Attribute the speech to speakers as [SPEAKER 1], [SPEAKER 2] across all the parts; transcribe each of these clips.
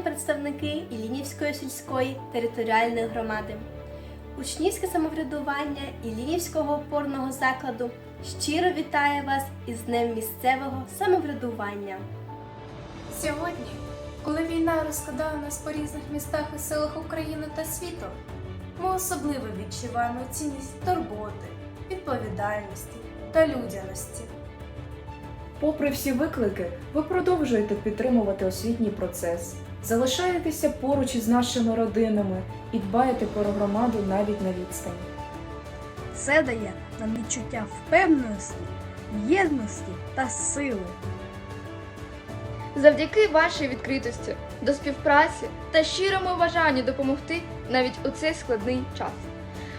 [SPEAKER 1] працівники Іллінівської сільської територіальної громади. Учнівське самоврядування Іллінівського опорного закладу щиро вітає вас із Днем місцевого самоврядування.
[SPEAKER 2] Сьогодні, коли війна розкидає нас по різних містах і селах України та світу, ми особливо відчуваємо цінність турботи, відповідальності та людяності.
[SPEAKER 3] Попри всі виклики, ви продовжуєте підтримувати освітній процес, залишаєтеся поруч із нашими родинами і дбаєте про громаду навіть на відстані.
[SPEAKER 4] Це дає нам відчуття впевненості, єдності та сили.
[SPEAKER 5] Завдяки вашій відкритості до співпраці та щирому бажанню допомогти навіть у цей складний час.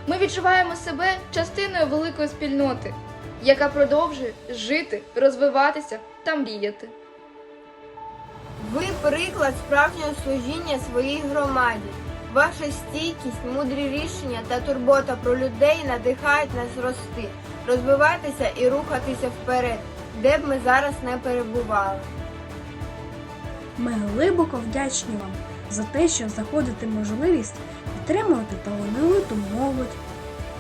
[SPEAKER 5] Ми відчуваємо себе частиною великої спільноти, яка продовжує жити, розвиватися та мріяти.
[SPEAKER 6] Ви приклад справжнього служіння своїй громаді. Ваша стійкість, мудрі рішення та турбота про людей надихають нас рости, розвиватися і рухатися вперед, де б ми зараз не перебували.
[SPEAKER 4] Ми глибоко вдячні вам за те, що знаходите можливість підтримувати талановиту молодь,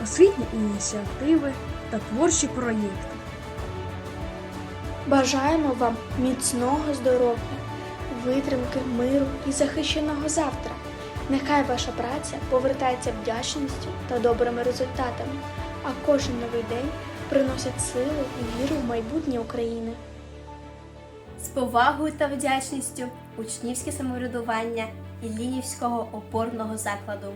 [SPEAKER 4] освітні ініціативи та творчі проєкти.
[SPEAKER 7] Бажаємо вам міцного здоров'я, витримки, миру і захищеного завтра. Нехай ваша праця повертається вдячністю та добрими результатами, а кожен новий день приносить сили і віру в майбутнє України.
[SPEAKER 1] З повагою та вдячністю учнівське самоврядування Іллінівського опорного закладу.